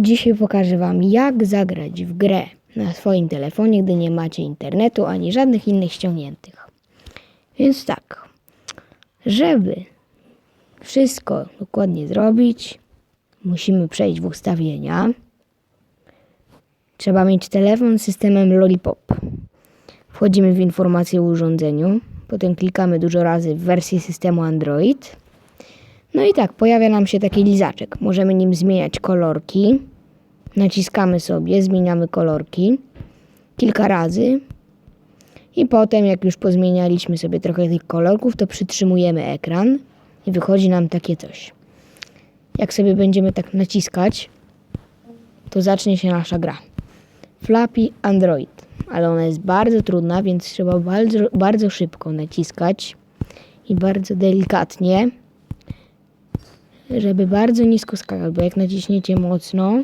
Dzisiaj pokażę Wam, jak zagrać w grę na swoim telefonie, gdy nie macie internetu ani żadnych innych ściągniętych. Więc tak, żeby wszystko dokładnie zrobić, musimy przejść w ustawienia. Trzeba mieć telefon z systemem Lollipop. Wchodzimy w informacje o urządzeniu, potem klikamy dużo razy w wersję systemu Android. No i tak, pojawia nam się taki lizaczek. Możemy nim zmieniać kolorki. Naciskamy sobie, zmieniamy kolorki kilka razy. I potem, jak już pozmienialiśmy sobie trochę tych kolorków, to przytrzymujemy ekran i wychodzi nam takie coś. Jak sobie będziemy tak naciskać, to zacznie się nasza gra. Flappy Android, ale ona jest bardzo trudna, więc trzeba bardzo, bardzo szybko naciskać i bardzo delikatnie, żeby bardzo nisko skakać, bo jak naciśniecie mocno,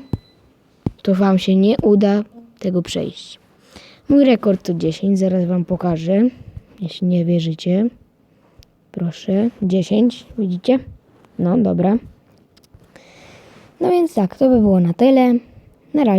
to Wam się nie uda tego przejść. Mój rekord to 10, zaraz Wam pokażę, jeśli nie wierzycie. Proszę, 10, widzicie? No, dobra. No więc tak, to by było na tyle. Na razie.